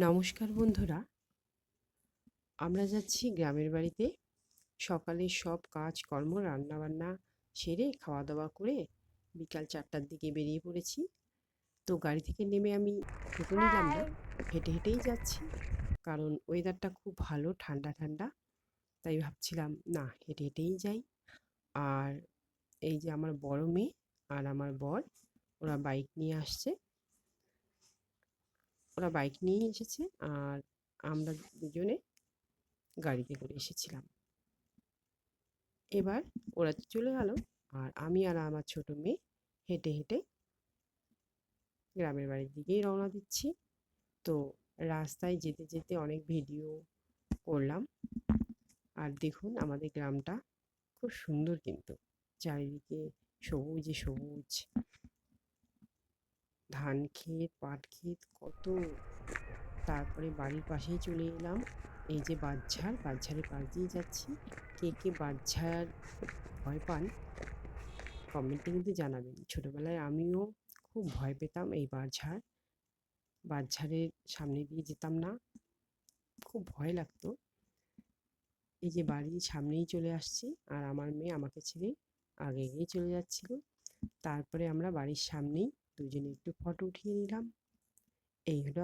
নমস্কার বন্ধুরা। আমরা যাচ্ছি গ্রামের বাড়িতে। সকালে সব কাজকর্ম রান্নাবান্না সেরে খাওয়া দাওয়া করে বিকাল চারটার দিকে বেরিয়ে পড়েছি। তো গাড়ি থেকে নেমে আমি হেঁটে নিলাম না, হেঁটে হেঁটেই যাচ্ছি। কারণ ওয়েদারটা খুব ভালো, ঠান্ডা ঠান্ডা। তাই ভাবছিলাম, না, হেঁটে হেঁটেই যাই। আর এই যে আমার বড় মেয়ে আর আমার বর, ওরা বাইক নিয়ে আসছে। ওরা বাইক নিয়েই এসেছে আর আমরা দুজনে গাড়িতে করে এসেছিলাম। এবার ওরা চলে গেল আর আমি আর আমার ছোট মেয়ে হেঁটে হেঁটে গ্রামের বাড়ির দিকেই রওনা দিচ্ছি। তো রাস্তায় যেতে যেতে অনেক ভিডিও করলাম আর দেখুন আমাদের গ্রামটা খুব সুন্দর কিন্তু। চারিদিকে সবুজে সবুজ। ধান ক্ষেত পাট ক্ষেত কত। তারপরে বাড়ির পাশেই চলে এলাম। এই যে বাঁশঝাড় বাঁশঝাড়ের পাশ দিয়ে যাচ্ছি। কে কে বাঁশঝাড় ভয় পান কমেন্টে কিন্তু জানাবেন। ছোটোবেলায় আমিও খুব ভয় পেতাম এই বাঁশঝাড় বাঁশঝাড়ের সামনে দিয়ে যেতাম না। খুব ভয় লাগতো। এই যে বাড়ির সামনেই চলে আসছি আর আমার মেয়ে আমাকে ছেড়ে আগে এগিয়ে চলে যাচ্ছিল। তারপরে আমরা বাড়ির সামনেই দুজনে একটু ফটো উঠিয়ে নিলাম। এই হলো